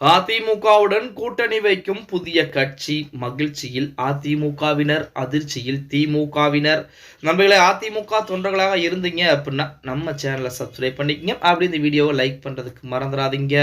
அதிமுகவுடன் கூட்டணி வைக்கும் புதிய கட்சி மகிழ்ச்சியில் அதிமுகவினர் அதிர்ச்சியில் திமுகவினர். நம்மளே அதிமுக தொண்டர்களாக இருந்தீங்க அப்படின்னா நம்ம சேனலை சப்ஸ்கிரைப் பண்ணிக்கங்க. அப்படி இந்த வீடியோவை லைக் பண்றதுக்கு மறந்துடாதீங்க.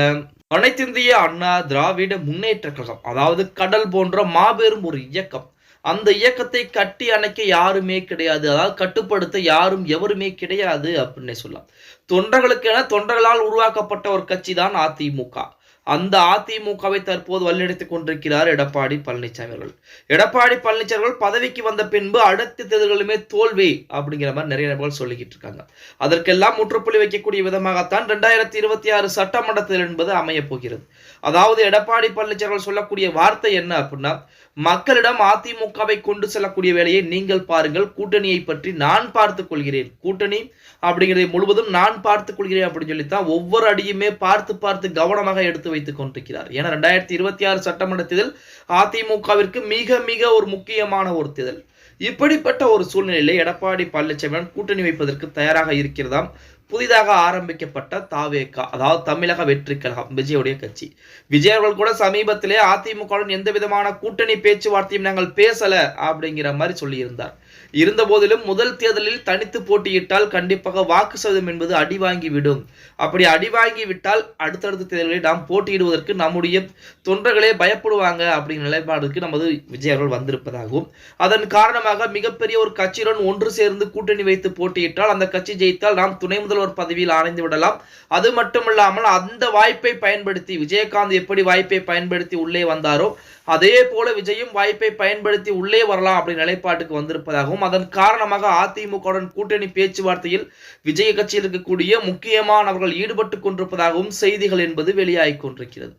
அனைத்திந்திய அண்ணா திராவிட முன்னேற்ற கழகம் அதாவது கடல் போன்ற மாபெரும் ஒரு இயக்கம் அந்த இயக்கத்தை கட்டி அணைக்க யாருமே கிடையாது. அதாவது கட்டுப்படுத்த யாரும் எவருமே கிடையாது அப்படின்னு சொல்லலாம். தொண்டர்களுக்கென தொண்டர்களால் உருவாக்கப்பட்ட ஒரு கட்சி தான் அதிமுக. அந்த அதிமுகவை தற்போது வழிநடத்திக் கொண்டிருக்கிறார் எடப்பாடி பழனிசாமி அவர்கள். எடப்பாடி பழனிசாமி அவர்கள் பதவிக்கு வந்த பின்பு அடுத்த தேர்தல்களுமே தோல்வி அப்படிங்கிற மாதிரி நிறைய நபர்கள் சொல்லிக்கிட்டு இருக்காங்க. அதற்கெல்லாம் முற்றுப்புள்ளி வைக்கக்கூடிய விதமாகத்தான் ரெண்டாயிரத்தி இருபத்தி ஆறு சட்டமன்ற தேர்தல் என்பது அமைய போகிறது. அதாவது எடப்பாடி பழனிசாமி அவர்கள் சொல்லக்கூடிய வார்த்தை என்ன அப்படின்னா மக்களிடம் அதிமுகவை கொண்டு செல்லக்கூடிய வேலையை நீங்கள் பாருங்கள் கூட்டணியை பற்றி நான் பார்த்துக் கொள்கிறேன். கூட்டணி அப்படிங்கிறதை முழுவதும் நான் பார்த்துக் கொள்கிறேன் அப்படின்னு சொல்லித்தான் ஒவ்வொரு அடியுமே பார்த்து பார்த்து கவனமாக எடுத்து வைத்துக் கொண்டிருக்கிறார். ஏன்னா ரெண்டாயிரத்தி இருபத்தி ஆறு சட்டமன்ற தேர்தல் அதிமுகவிற்கு மிக மிக ஒரு முக்கியமான ஒரு தேர்தல். இப்படிப்பட்ட ஒரு சூழ்நிலையில எடப்பாடி பழனிசாமியுடன் கூட்டணி வைப்பதற்கு தயாராக இருக்கிறதாம். புதிதாக ஆரம்பிக்கப்பட்ட தாவேகா அதாவது தமிழக வெற்றி கழகம் விஜயுடைய கட்சி. விஜய் அவர்கள் கூட சமீபத்திலே அதிமுகவுடன் எந்த விதமான கூட்டணி பேச்சுவார்த்தையும் நாங்கள் பேசல அப்படிங்கிற மாதிரி சொல்லியிருந்தார். இருந்த போதிலும் முதல் தேர்தலில் தனித்து போட்டியிட்டால் கண்டிப்பாக வாக்கு சதவீதம் என்பது அடி வாங்கி விடும் அப்படி அடி வாங்கி விட்டால் அடுத்தடுத்த தேர்தலில் நாம் போட்டியிடுவதற்கு நம்முடைய தொண்டர்களே பயப்படுவாங்க அப்படிங்கிற நிலைப்பாடுக்கு நமது விஜய் அவர்கள் வந்திருப்பதாகவும் அதன் காரணமாக மிகப்பெரிய ஒரு கட்சியுடன் ஒன்று சேர்ந்து கூட்டணி வைத்து போட்டியிட்டால் அந்த கட்சி ஜெயித்தால் நாம் துணை முதல்வர் பதவியில் ஆணைந்து விடலாம். அது மட்டுமல்லாமல் அந்த வாய்ப்பை பயன்படுத்தி விஜயகாந்த் எப்படி வாய்ப்பை பயன்படுத்தி உள்ளே வந்தாரோ அதே போல விஜயும் வாய்ப்பை பயன்படுத்தி உள்ளே வரலாம் அப்படி நிலைப்பாட்டுக்கு வந்திருப்பதாக வருவதாகவும் அதன் காரணமாக அதிமுகவுடன் கூட்டணி பேச்சுவார்த்தையில் விஜய கட்சியில் இருக்கக்கூடிய முக்கியமானவர்கள் ஈடுபட்டு கொண்டிருப்பதாகவும் செய்திகள் என்பது வெளியாகிக் கொண்டிருக்கிறது.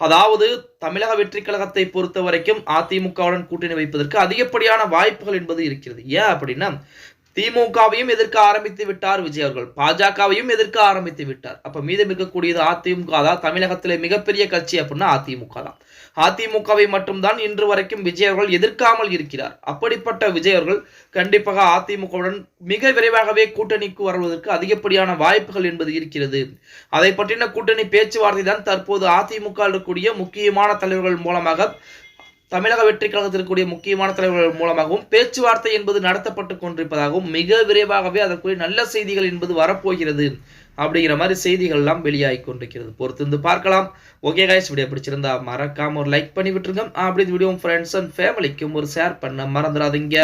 அதாவது தமிழக வெற்றி கழகத்தை பொறுத்த வரைக்கும் அதிமுகவுடன் கூட்டணி வைப்பதற்கு அதிகப்படியான வாய்ப்புகள் என்பது இருக்கிறது. ஏன் அப்படின்னா திமுகவையும் எதிர்க்க ஆரம்பித்து விட்டார் விஜய் அவர்கள். பாஜகவையும் எதிர்க்க ஆரம்பித்து விட்டார். அப்ப மீதம் இருக்கக்கூடியது அதிமுக தான். தமிழகத்திலே மிகப்பெரிய கட்சி அப்படின்னா அதிமுக தான். அதிமுகவை மட்டும்தான் இன்று வரைக்கும் விஜய் அவர்கள் எதிர்க்காமல் இருக்கிறார். அப்படிப்பட்ட விஜய் அவர்கள் கண்டிப்பாக அதிமுகவுடன் மிக விரைவாகவே கூட்டணிக்கு வருவதற்கு அதிகப்படியான வாய்ப்புகள் என்பது இருக்கிறது. அதை பற்றின கூட்டணி பேச்சுவார்த்தை தான் தற்போது அதிமுக இருக்கக்கூடிய முக்கியமான தலைவர்கள் மூலமாக தமிழக வெற்றி கழகத்திற்குரிய முக்கியமான தலைவர்கள் மூலமாகவும் பேச்சுவார்த்தை என்பது நடத்தப்பட்டு கொண்டிருப்பதாகவும் மிக விரைவாகவே அதற்குரிய நல்ல செய்திகள் என்பது வரப்போகிறது அப்படிங்கிற மாதிரி செய்திகள் எல்லாம் வெளியாகி கொண்டிருக்கிறது. பொறுத்து இருந்து பார்க்கலாம். ஓகே காய்ஸ் வீடியோ பிடிச்சிருந்தா மறக்காம ஒரு லைக் பண்ணி விட்டுருங்க. அப்படி இந்த வீடியோ ஃப்ரெண்ட்ஸ் அண்ட் ஃபேமிலிக்கும் ஒரு ஷேர் பண்ண மறந்துடாதீங்க.